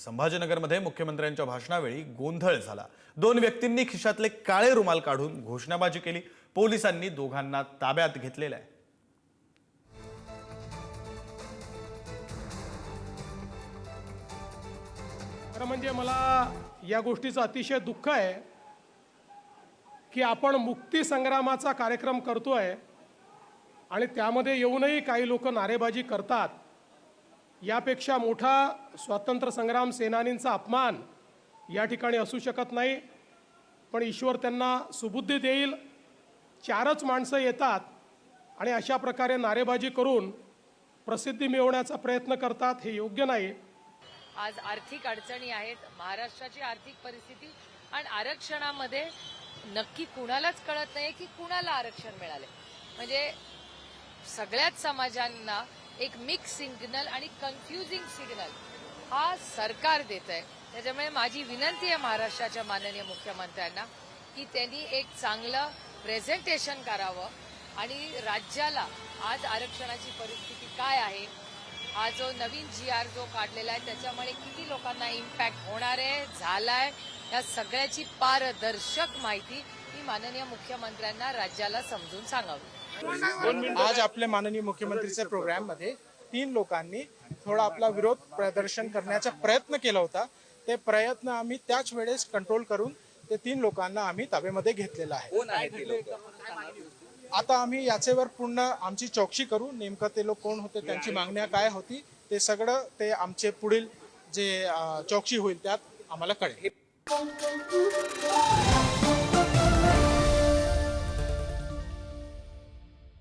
संभाजीनगरमध्ये मुख्यमंत्र्यांच्या भाषणावेळी गोंधळ झाला. दोन व्यक्तींनी खिशातले काळे रुमाल काढून घोषणाबाजी केली. पोलिसांनी दोघांना ताब्यात घेतलेलं आहे. खरं म्हणजे मला या गोष्टीचं अतिशय दुःख आहे की आपण मुक्ती संग्रामाचा कार्यक्रम करतोय आणि त्यामध्ये येऊनही काही लोक नारेबाजी करतात. यापेक्षा मोठा स्वातंत्र्य संग्राम सेनानींचा अपमान या ठिकाणी असू शकत नाही. पण ईश्वर त्यांना सुबुद्धी देईल. चारच माणसं येतात आणि अशा प्रकारे नारेबाजी करून प्रसिद्धी मिळवण्याचा प्रयत्न करतात हे योग्य नाही. आज आर्थिक अडचणी आहेत महाराष्ट्राची आर्थिक परिस्थिती आणि आरक्षणामध्ये नक्की कुणालाच कळत नाही की कुणाला आरक्षण मिळाले म्हणजे सगळ्याच समाजांना एक मिक्स सिग्नल आणि कन्फ्युजिंग सिग्नल हा सरकार देत आहे त्याच्यामुळे माझी विनंती आहे महाराष्ट्राच्या माननीय मुख्यमंत्र्यांना की त्यांनी एक चांगलं प्रेझेंटेशन करावं आणि राज्याला आज आरक्षणाची परिस्थिती काय आहे हा जो नवीन जी आर जो काढलेला आहे त्याच्यामुळे किती लोकांना इम्पॅक्ट होणार आहे झालाय या सगळ्याची पारदर्शक माहिती ही माननीय मुख्यमंत्र्यांना राज्याला समजून सांगावी. आज आपल्या माननीय मुख्यमंत्रीच्या प्रोग्राममध्ये तीन लोकांनी थोडा आपला विरोध प्रदर्शन करण्याचा प्रयत्न केला होता. ते प्रयत्न आम्ही त्याच वेळेस कंट्रोल करून ते तीन लोकांना आम्ही ताब्यामध्ये घेतलेला आहे. आता आम्ही याच्यावर पूर्ण आमची चौकशी करू नेमकं ते लोक कोण होते त्यांची मागण्या काय होती ते सगळं ते आमचे पुढील जे चौकशी होईल त्यात आम्हाला कळेल.